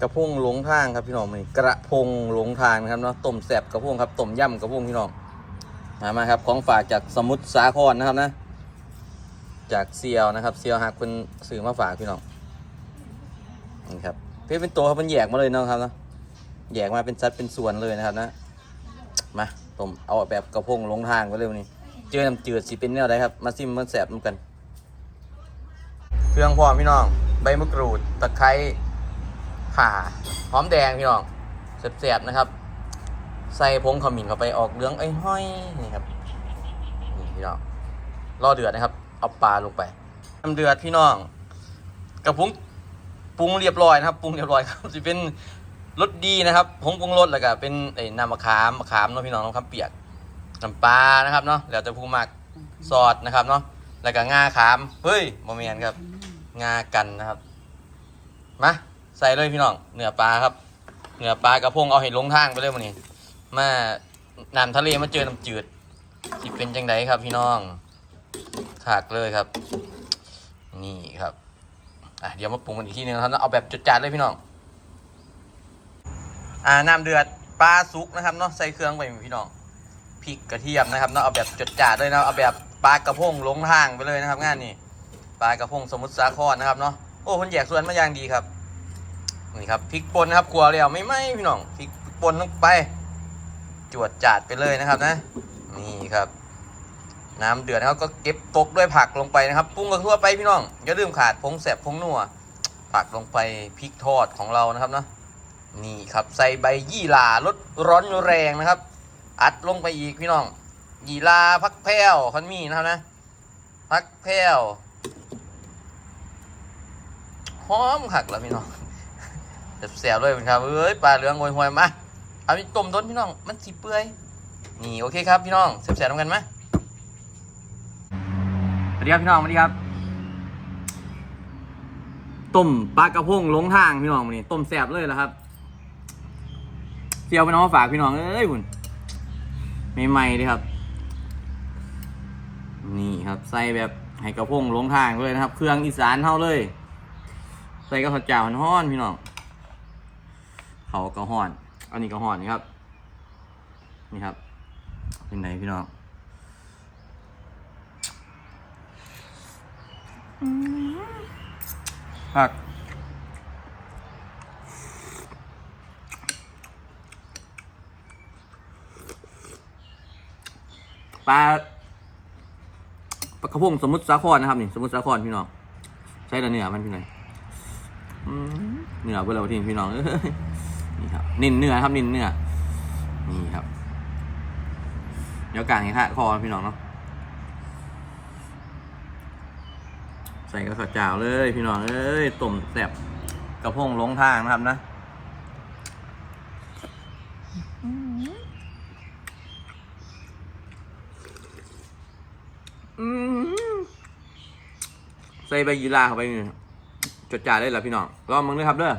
กระพงหลงทางครับพี่น้องนี่กระพงหลงทางนะครับเนาะต้มแซบกระพงครับต้มย่ำกระพงพี่น้องมามาครับของฝากจากสมุทรสาครนะครับนะ จากเซียวนะครับเซียวหักเป็นสื่อมาฝากพี่น้องนี่ครับเพื่อเป็นตัวครับมันแยกมาเลยนะครับเนาะแยกมาเป็นสัดเป็นส่วนเลยนะครับนะมาต้มเอาแบบกระพงหลงทางไปเลยวันนี้ เจอน้ำจืดสิเป็นแนวใดครับมาซิมมันแสบมันกัน เครื่องพร้อมพี่น้องใบมะกรูดตะไคร้ ข่าหอมแดงพี่น้องแสบๆนะครับ ใส่ผงขมิ้นเข้าไปออกเหลืองไอ้ห้อยนี่ครับนี่พี่น้องรอเดือดนะครับ เอาปลาลงไปน้ำเดือดพี่น้องกระพุ้งปรุงเรียบร้อยนะครับปรุงเรียบร้อยครับจะเป็นรสดีนะครับผงปรุงรสแล้วก็เป็นไอ้น้ำมะขามมะขามเนาะพี่น้องน้ำมะขามเปียกน้ำปลานะครับเนาะแล้วจะพูมักซอสนะครับเนาะแล้วก็งาขามเฮ้ยโมเมนครับงากันนะครับมา ใส่เลยพี่น้องเนื้อปลาครับเนื้อปลากระพงเอาให้ลงทางไปเลยวันนี้ มาน้ำทะเลมาเจอน้ำจืดสิเป็นจังไดครับพี่น้องถากเลยครับ นี่ครับอะเดี๋ยวมาปรุงกันอีกทีนึงครับเอาแบบจุดจานเลยพี่น้อง อ่าน้ำเดือดปลาซุกนะครับเนาะใส่เครื่องไปพี่น้องพริกกระเทียมนะครับเนาะเอาแบบจุดจานเลยนะเอาแบบปลากระพงลงทางไปเลยนะครับงานนี้ปลากระพงสมุทรสาครนะครับเนาะโอ้คนแยกส่วนมาอย่างดีครับ นี่ครับพริกป่นนะครับกลัวแล้วไม่ไหมพี่น้องพริกป่นลงไป จวดจาดไปเลยนะครับนะ นี่ครับ น้ำเดือดนะครับก็เก็บตกด้วยผักลงไปนะครับปรุงกันทั่วไปพี่น้องอย่าลืมขาดผงแสบผงนัวผักลงไปพริกทอดของเรานะครับนะนี่ครับใส่ใบยี่หร่ารสร้อนแรงนะครับ อัดลงไปอีกพี่น้อง ยี่หร่าพักแพ้วคันมีนะครับนะพักแพ้วหอมขักแล้วพี่น้อง แสบๆเลยครับเอ้ยปลาเหลืองโวยหวยๆมาเอาไปต้มต้นพี่น้องมันสีเปื่อยนี่โอเคครับพี่น้องแสบๆทำกันไหมสวัสดีครับพี่น้องสวัสดีครับต้มปลากระพงลงทางพี่น้องวันนี้ต้มแสบเลยแล้วครับเจียวไปน้องฝากพี่น้องเอ้ยคุณใหม่ๆเลยครับ นี่ครับใส่แบบให้กระพงลงทางเลยนะครับ เครื่องอีสานเท่าเลย ใส่กระเพราเจ้าห้อนพี่น้อง เขากระห้อน อันนี้กระห้อนนี่ครับ นี่ครับเป็นไงพี่น้องผักปลาปลากระพงสมุทรสาครนะครับนี่สมุทรสาครพี่น้องใช่แล้วเนื้อมันพี่น้องอืมเนื้อเวลาทิ้งพี่น้องเอ้ย นี่ครับนินเนื้อครับนินเนื้อนี่ครับ เดี๋ยวกลางให้ค่ะคอพี่น้องเนาะใส่กระสอบจาวเลยพี่น้องเอ้ยต้มแซ่บกระพงลงทางนะครับนะอืมใส่ใบยีราเข้าไปนี่จดจ่าได้เหรอพี่น้องลองมึงด้วยครับเด้อ